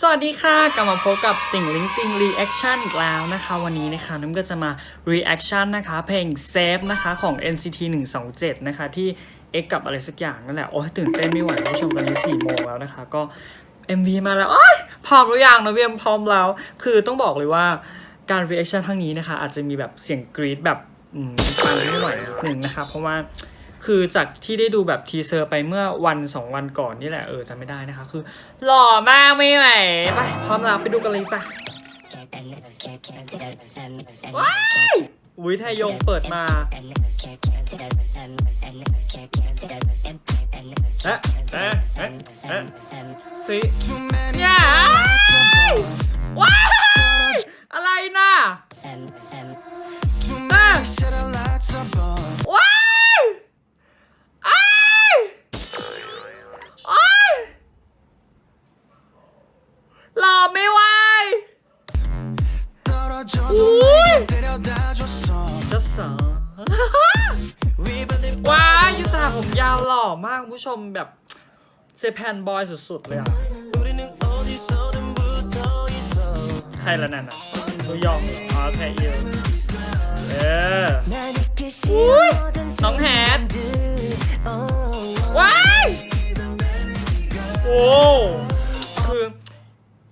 สวัสดีค่ะ กลับมาพบกับติ่งลิงติงรีแอคชั่นอีกแล้วนะคะ วันนี้นะคะน้ำก็จะมา reaction นนะคะ เพลง Save นะคะของ NCT 127 นะคะ ที่ X กับอะไรสักอย่างนั่นแหละ โอ้ยตื่นเต้นไม่ไหวคุณผู้ชมตอนนี้4โมงแล้วนะคะ ก็ MV มาแล้วโอ้ยพร้อมหรือยังนะเวียมพร้อมแล้ว คือต้องบอกเลยว่าการ reaction ครั้งนี้นะคะ อาจจะมีแบบเสียงกรี๊ดแบบอืมฟังไม่ไหวนิดนึงนะคะ เพราะว่า คือจากที่ได้ดูแบบทีเซอร์ไปเมื่อวันสองวันก่อนนี่แหละเออจำไม่ได้นะคะ คือ หล่อมากไม่ไหวไปพร้อมแล้วไปดูกันเลยจ้ะว้ายอุ้ยทยงเปิดมาเอ๊ะเอ๊ะเอ๊ะเอ๊ะเฮ้ยเนี่ยว้ายอะไรน่ะ สาว้ายูตาผมยาวหล่อมากคุณผู้ชมแบบเซแพนบอยสุดๆเลยอะ ใครละนั่นอะดูยองอ๋อแทอิวเอออุ้ยน้องแฮทว้ายโอ้คือ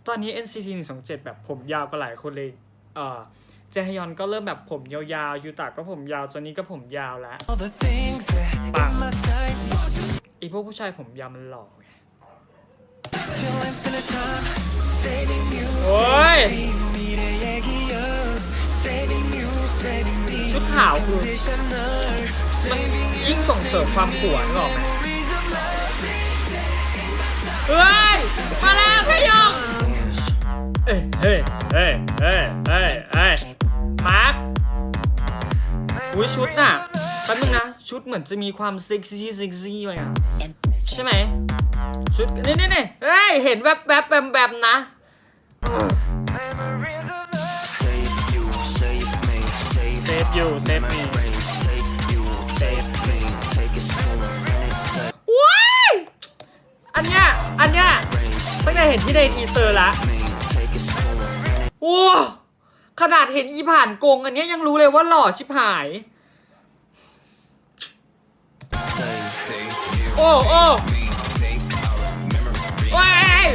ตอนนี้ NCT 127 แบบผมยาวก็หลายคนเลย เออ เจฮยอนก็เริ่มแบบผมยาวๆยูตาก็ผมยาวจอนนี้ก็ผมยาวแล้วปังไอพวกผู้ชายผมยาวมันหล่อไงโอ้ยชุดขาวคือมันยิ่งส่งเสริมความขวนหรอกไหมเฮ้ย มาแล้วพยองเอ้ยเฮ้ยเฮ้ยเฮ้ยเฮ้ยเฮ้ยมาร์ค อุ้ยชุดน่ะแป๊บนึงนะ ชุดเหมือนจะมีความเซ็กซี่เซ็กซี่เลยอะใช่ไหม ชุดนี่นี่นี่เฮ้ย เห็นแวบแวบแบมแบมนะเซฟอยู่เซฟมีเซฟว้ายอันเนี้ยอันเนี้ยตั้งแต่เห็นที่ในทีเซอร์ละโอ้ขนาดเห็นอีผ่านกงอันเนี้ยยังรู้เลยว่าหล่อชิบหาย โอ้โอ้ว้าย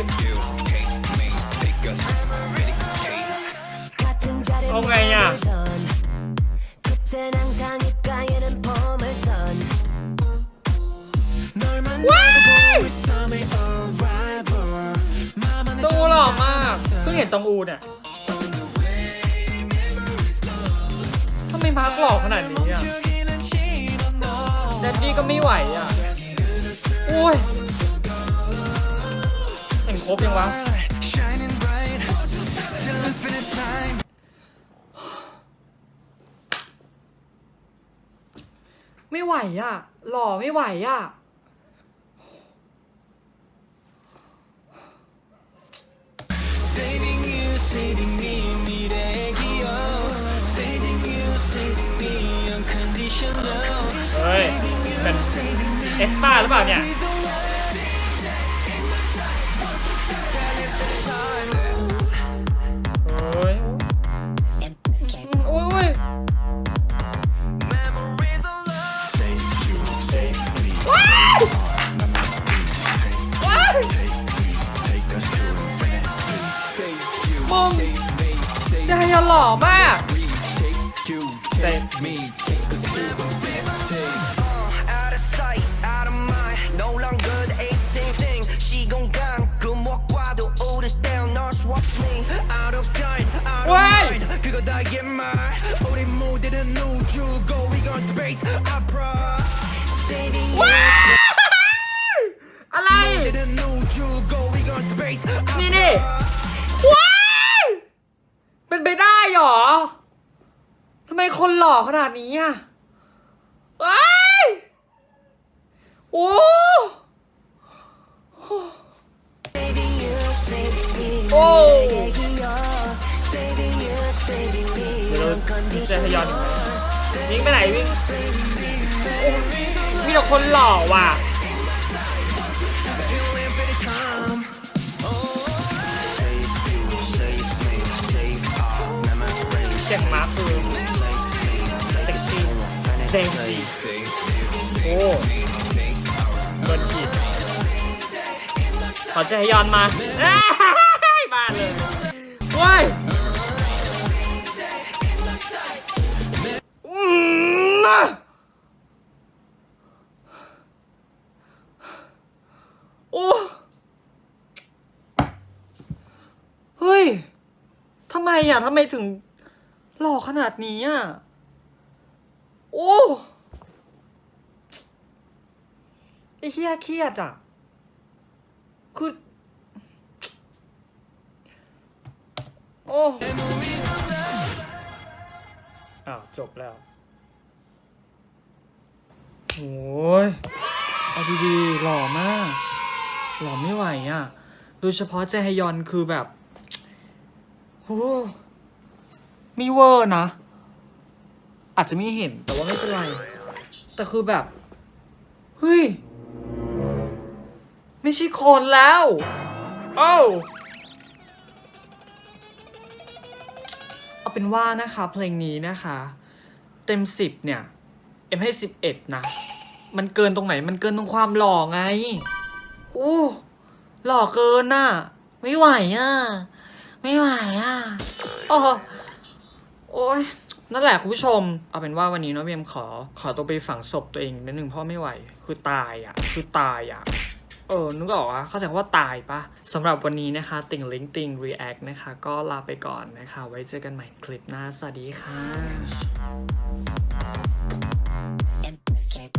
เอาไงอะว้ายตูหล่อมากเพิ่งเห็นจองอูเนี่ยทำไมพักหล่อขนาดนี้อะ ดดดี้ก็ไม่ไหวอะโอ้ยเห็นครบยังวะไม่ไหวอะ หล่อไม่ไหวอะ เอสป้าหรือเปล่าเนี่ยโอ้ยโอ้ยโอ้ยว้ายว้ายมึงใจอะหล่อมาก Save me. Out ว้ยว้าอะไร นี่นี่ว้ายเป็นไปได้หรอทำไมคนหล่อขนาดนี้อะว้ายโอ้โอ้ อเจฮยอนวิ่งไปไหนวิ่งวิ่งแต่คนหล่อว่ะเจ็บมาคือเซ็กซี่เซ็กซี่โอ้เบิร์ดขีดขอเจยอนมาบ้าเลยว้ย อะทำไมถึงหล่อขนาดนี้อะ โอ้ไอ้เฮียเครียดอะ คือ โอ้อ้าวจบแล้ว โอ้ยเอาดีๆหล่อมาก หล่อไม่ไหวอะ โดยเฉพาะเจฮยอนคือแบบ โอ้มีเวอร์นะ อาจจะไม่เห็นแต่ว่าไม่เป็นไร แต่คือแบบ เฮ้ย ไม่ใช่คนแล้วโอ้าเอาเป็นว่านะคะ เพลงนี้นะคะ เต็มสิบเนี่ย เอ็มให้สิบเอ็ดนะ มันเกินตรงไหน มันเกินตรงความหล่อไง โอ้ หล่อเกินน่ะ ไม่ไหวอะ ไม่ไหวอะโอ้โอ้ยนั่นแหละคุณผู้ชม เอาเป็นว่าวันนี้น้องเบียมขอ ขอตัวไปฝังศพตัวเองนิดนึงเพราะไม่ไหว คือตายอะ คือตายอะ เออ นึกออกว่าเข้าใจว่าตายปะสำหรับวันนี้นะคะ ติ่งลิงติ่ง react นะคะ ก็ลาไปก่อนนะคะ ไว้เจอกันใหม่คลิปหน้า สวัสดีค่ะ